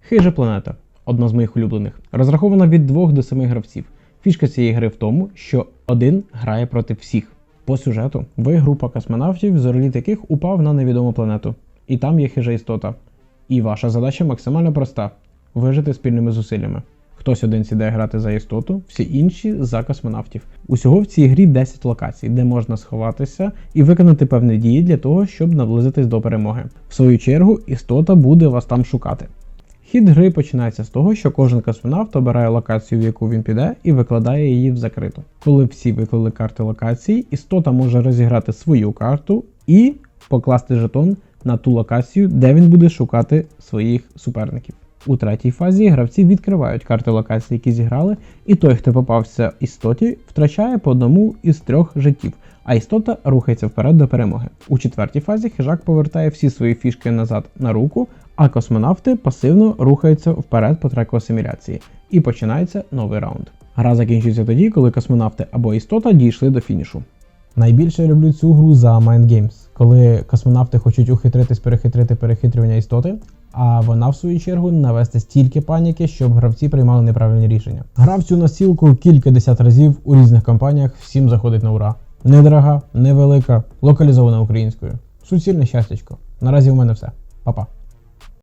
Хижа планета одна з моїх улюблених. Розрахована від 2 до 7 гравців. Фішка цієї гри в тому, що один грає проти всіх. По сюжету ви група космонавтів, зореліт яких упав на невідому планету. І там є хижа істота. І ваша задача максимально проста вижити спільними зусиллями. Хтось один сідає грати за істоту, всі інші за космонавтів. Усього в цій грі 10 локацій, де можна сховатися і виконати певні дії для того, щоб наблизитись до перемоги. В свою чергу, істота буде вас там шукати. Хід гри починається з того, що кожен космонавт обирає локацію, в яку він піде, і викладає її в закриту. Коли всі виклали карти локації, істота може розіграти свою карту і покласти жетон на ту локацію, де він буде шукати своїх суперників. У третій фазі гравці відкривають карти локацій, які зіграли, і той, хто попався істоті, втрачає по одному із трьох життів, а істота рухається вперед до перемоги. У четвертій фазі хижак повертає всі свої фішки назад на руку, а космонавти пасивно рухаються вперед по треку асиміляції. І починається новий раунд. Гра закінчується тоді, коли космонавти або істота дійшли до фінішу. Найбільше я люблю цю гру за Mind Games, коли космонавти хочуть ухитритись перехитрити перехитрювання істоти, а вона в свою чергу навести стільки паніки, щоб гравці приймали неправильні рішення. Грав цю настілку кілька десят разів у різних компаніях, всім заходить на ура. Недорога, невелика, локалізована українською. Суцільне щастячко. Наразі у мене все. Па-па.